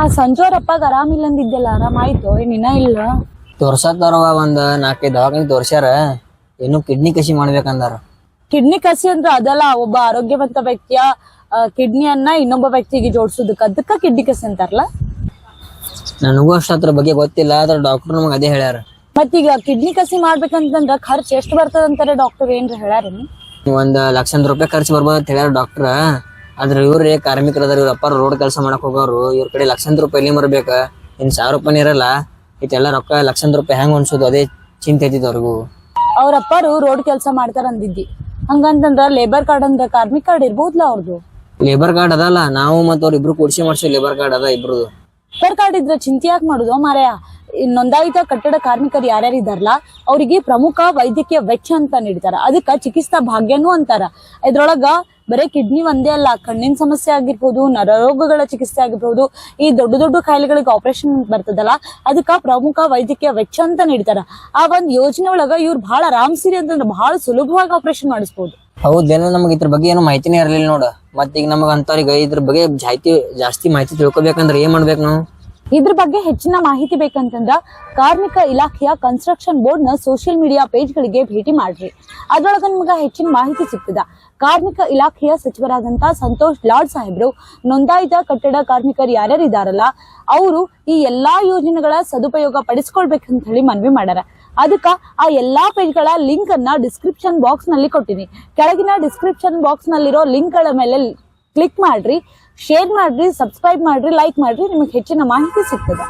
ಆ ಸಂಜೋರಪ್ಪಗ ಆರಾಮಿಲ್ಲ ಅಂದಿದ್ದಲ್ಲ ಆರಾಮಾಯ್ತು ಏನ್ ಇನ್ನ ಇಲ್ಲ ತೋರ್ಸತ್ತಾರವ ಒಂದ್ ನಾಲ್ಕೈದು ದವಾಖಾನೆ ತೋರ್ಸ್ಯಾರ ಏನು ಕಿಡ್ನಿ ಕಸಿ ಮಾಡ್ಬೇಕಂದಾರ. ಕಿಡ್ನಿ ಕಸಿ ಅಂದ್ರ ಅದಲ್ಲ ಒಬ್ಬ ಆರೋಗ್ಯವಂತ ವ್ಯಕ್ತಿಯ ಕಿಡ್ನಿಯನ್ನ ಇನ್ನೊಬ್ಬ ವ್ಯಕ್ತಿಗೆ ಜೋಡಿಸೋದಕ್ಕೆ ಅದಕ್ಕ ಕಿಡ್ನಿ ಕಸಿ ಅಂತಾರಲ್ಲ? ನನಗೂ ಅಷ್ಟ ಅದ್ರ ಬಗ್ಗೆ ಗೊತ್ತಿಲ್ಲ ಆದ್ರೆ ಡಾಕ್ಟರ್ ನಮಗ್ ಅದೇ ಹೇಳ್ಯಾರ. ಮತ್ತೀಗ ಕಿಡ್ನಿ ಕಸಿ ಮಾಡ್ಬೇಕಂತಂದ್ರ ಖರ್ಚು ಎಷ್ಟು ಬರ್ತದ ಅಂತಾರೆ ಡಾಕ್ಟರ್ ಏನ್ರ ಹೇಳ್ಯಾರೇನು? ಒಂದ್ ಲಕ್ಷ ರೂಪಾಯಿ ಖರ್ಚು ಬರ್ಬೋದು ಅಂತ ಹೇಳ್ಯಾರ ಡಾಕ್ಟರ್ ಆದ್ರ ಇವ್ರೇ ಕಾರ್ಮಿಕರ ಅದಾರ ಇವ್ರ ಅಪ್ಪ ರೋಡ್ ಕೆಲಸ ಮಾಡಕ್ ಹೋಗೋರು ಇವ್ರ ಕಡೆ ಲಕ್ಷಾಂತರ ರೂಪಾಯಿ ಎಲ್ಲಿ ಮರ್ಬೇಕ? ಇನ್ ಸಾವಿರ ರೂಪಾಯಿ ಇರಲ್ಲ ಇಟ್ಟೆಲ್ಲ ರೊಕ್ಕ ಲಕ್ಷಾಂತರ ರೂಪಾಯಿ ಹೆಂಗ್ ಅನ್ಸೋದು ಅದೇ ಚಿಂತೆ ಐತಿದ್ ಅವ್ರಿಗೂ ಅವ್ರ ಅಪ್ಪರು ರೋಡ್ ಕೆಲಸ ಮಾಡ್ತಾರ ಅಂದಿದ್ದಿ. ಹಂಗಂತಂದ್ರ ಲೇಬರ್ ಕಾರ್ಡ್ ಅಂದ್ರ ಕಾರ್ಮಿಕ ಕಾರ್ಡ್ ಇರ್ಬೋದ್ಲ ಅವ್ರದ್ದು ಲೇಬರ್ ಕಾರ್ಡ್ ಅದಲ್ಲ ನಾವು ಮತ್ತ ಅವ್ರ ಇಬ್ರು ಕೂಡಿಸಿ ಮಾಡ್ಸಿ ಲೇಬರ್ ಕಾರ್ಡ್ ಅದ ಇಬ್ರು ಲೇಬರ್ ಕಾರ್ಡ್ ಇದ್ರ ಚಿಂತೆ ಯಾಕೆ ಮಾಡುದು ಮಾರಾಯ? ನೋಂದಾಯಿತ ಕಟ್ಟಡ ಕಾರ್ಮಿಕರು ಯಾರ್ಯಾರು ಇದಾರಲ್ಲ ಅವರಿಗೆ ಪ್ರಮುಖ ವೈದ್ಯಕೀಯ ವೆಚ್ಚ ಅಂತ ನೀಡ್ತಾರ. ಅದಕ್ಕ ಚಿಕಿತ್ಸಾ ಭಾಗ್ಯನೂ ಅಂತಾರ. ಇದ್ರೊಳಗ ಬರೇ ಕಿಡ್ನಿ ಒಂದೇ ಅಲ್ಲ, ಕಣ್ಣಿನ ಸಮಸ್ಯೆ ಆಗಿರ್ಬೋದು, ನರರೋಗಗಳ ಚಿಕಿತ್ಸೆ ಆಗಿರ್ಬೋದು, ಈ ದೊಡ್ಡ ದೊಡ್ಡ ಕಾಯಿಲೆಗಳಿಗೆ ಆಪರೇಷನ್ ಬರ್ತದಲ್ಲ, ಅದಕ್ಕ ಪ್ರಮುಖ ವೈದ್ಯಕೀಯ ವೆಚ್ಚ ಅಂತ ನೀಡ್ತಾರ. ಆ ಒಂದ್ ಯೋಜನೆ ಒಳಗ ಇವ್ರು ಬಹಳ ಆರಾಮ್ಸಿರಿ ಅಂತಂದ್ರೆ ಬಹಳ ಸುಲಭವಾಗಿ ಆಪರೇಷನ್ ಮಾಡಿಸ್ಬೋದು. ಹೌದೇನ ನಮಗೆ ಇದ್ರ ಬಗ್ಗೆ ಏನು ಮಾಹಿತಿನೇ ಇರಲಿಲ್ಲ ನೋಡ. ಮತ್ತೀಗ ನಮಗ ಅಂತವ್ರಿಗೆ ಇದ್ರ ಬಗ್ಗೆ ಜಾಸ್ತಿ ಜಾಸ್ತಿ ಮಾಹಿತಿ ತಿಳ್ಕೊಬೇಕಂದ್ರೆ ಏನ್ ಮಾಡ್ಬೇಕು ನಾವು? ಇದ್ರ ಬಗ್ಗೆ ಹೆಚ್ಚಿನ ಮಾಹಿತಿ ಬೇಕಂತಂದ್ರ ಕಾರ್ಮಿಕ ಇಲಾಖೆಯ ಕನ್ಸ್ಟ್ರಕ್ಷನ್ ಬೋರ್ಡ್ನ ಸೋಷಿಯಲ್ ಮೀಡಿಯಾ ಪೇಜ್ ಗಳಿಗೆ ಭೇಟಿ ಮಾಡ್ರಿ. ಅದ್ರೊಳಗ ನಿಮ್ಗ ಹೆಚ್ಚಿನ ಮಾಹಿತಿ ಸಿಗ್ತದ. ಕಾರ್ಮಿಕ ಇಲಾಖೆಯ ಸಚಿವರಾದಂತ ಸಂತೋಷ್ ಲಾಡ್ ಸಾಹೇಬ್ರು ನೋಂದಾಯಿತ ಕಟ್ಟಡ ಕಾರ್ಮಿಕರು ಯಾರ್ಯಾರು ಇದಾರಲ್ಲ, ಅವರು ಈ ಎಲ್ಲಾ ಯೋಜನೆಗಳ ಸದುಪಯೋಗ ಪಡಿಸ್ಕೊಳ್ಬೇಕಂತ ಹೇಳಿ ಮನವಿ ಮಾಡ್ಯಾರ. ಅದಕ್ಕ ಆ ಎಲ್ಲಾ ಪೇಜ್ಗಳ ಲಿಂಕ್ ಅನ್ನ ಡಿಸ್ಕ್ರಿಪ್ಷನ್ ಬಾಕ್ಸ್ನಲ್ಲಿ ಕೊಟ್ಟಿನಿ. ಕೆಳಗಿನ ಡಿಸ್ಕ್ರಿಪ್ಷನ್ ಬಾಕ್ಸ್ ನಲ್ಲಿರೋ ಲಿಂಕ್ಗಳ ಮೇಲೆ ಕ್ಲಿಕ್ ಮಾಡ್ರಿ ಶೇರ್ ಮಾಡ್ರಿ ಸಬ್ಸ್ಕ್ರೈಬ್ ಮಾಡ್ರಿ ಲೈಕ್ ಮಾಡ್ರಿ ನಿಮಗೆ ಹೆಚ್ಚಿನ ಮಾಹಿತಿ ಸಿಗ್ತದ.